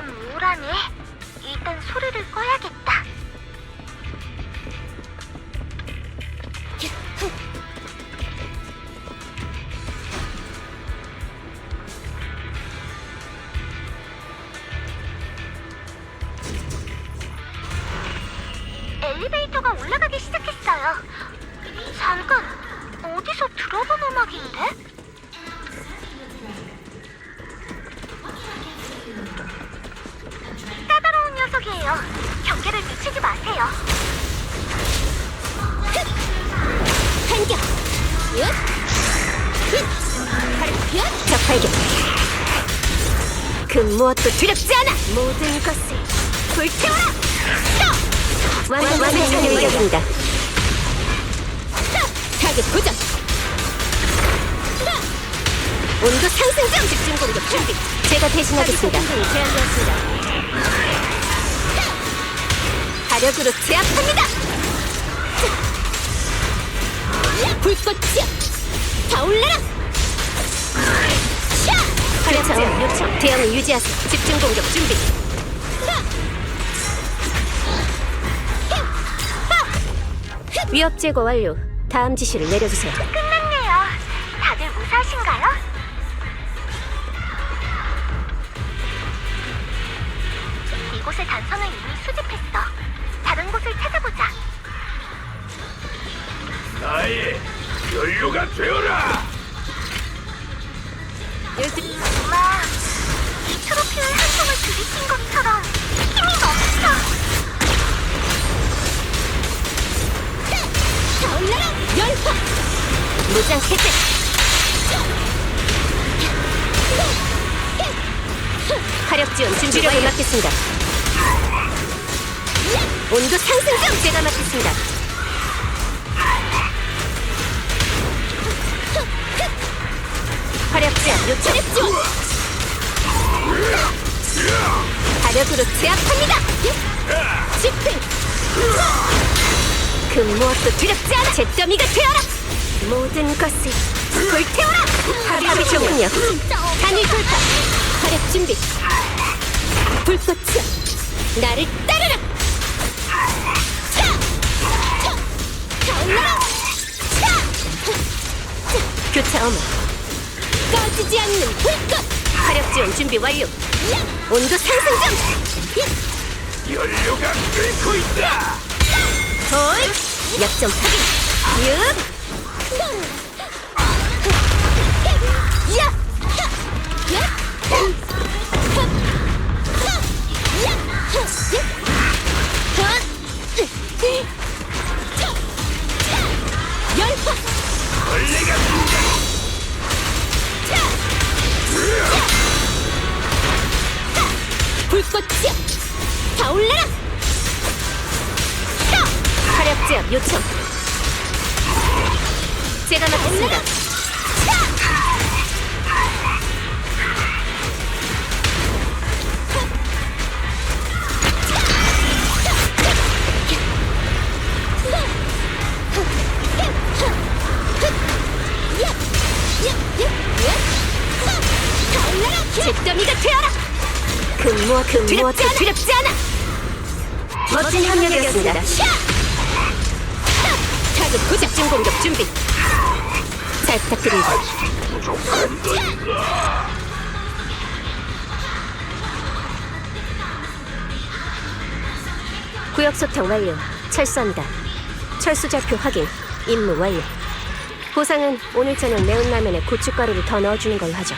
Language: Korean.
좀 우울하네. 일단 소리를 꺼야겠다. 엘리베이터가 올라가기 시작했어요. 잠깐, 어디서 들어본 음악인데? 늦추지 마세요. 반격! 얏! 힛! 바로 얏! 적 발견! 그 무엇도 두렵지 않아! 모든 것을 불태워라! 완전 완전히 이격입니다. 타겟 고정! 온도 상승 중! 집중 공격 준비! 제가 대신하겠습니다. 제한되었습니다. 화력으로 제압합니다! 불꽃이여! 타올라라! 샤! 화력장 요청 대형을 유지하세요. 집중 공격 준비. 위협 제거 완료. 다음 지시를 내려주세요. 끝났네요. 다들 무사하신가요? 이곳의 단서는 이미 수집했어. 다른 곳을 찾아보자. 나의 연료가 되어라! 엄마, 이 트로피를 한 통을 들이킨 것처럼 힘이 넘쳐. 타올라라! 열화! 무장 해제! 화력 지원 준비력을 맡겠습니다. 온도 상승 중 제가 맡겠습니다. 화력 제압 요청 지원! 화력으로 제압합니다! 집행! 그 무엇도 두렵지 않아! 잿더미가 되어라! 모든 것을 불태워라! 합의 좋군요. 단일 돌파! 화력 준비! 불꽃이여! 나를 따르라! 교차 어머! 꺼지지 않는 불꽃! 화력 지원 준비 완료! 온도 상승 중! 연료가 끓고 있다! 홀! 약점 확인! 육! 야! 야! 벌레가 불꽃이여! 타올라라! 화력 제압 요청! 제가 맡겠습니다. 되어라! 그 무엇 그 무엇도 두렵지 않아! 멋진 협력이었습니다. 타겟 고작 집중 공격 준비. 잘 부탁드립니다. 구역 소통 완료. 철수합니다. 철수 좌표 확인. 임무 완료. 보상은 오늘 저녁 매운 라면에 고춧가루를 더 넣어주는 걸로 하죠.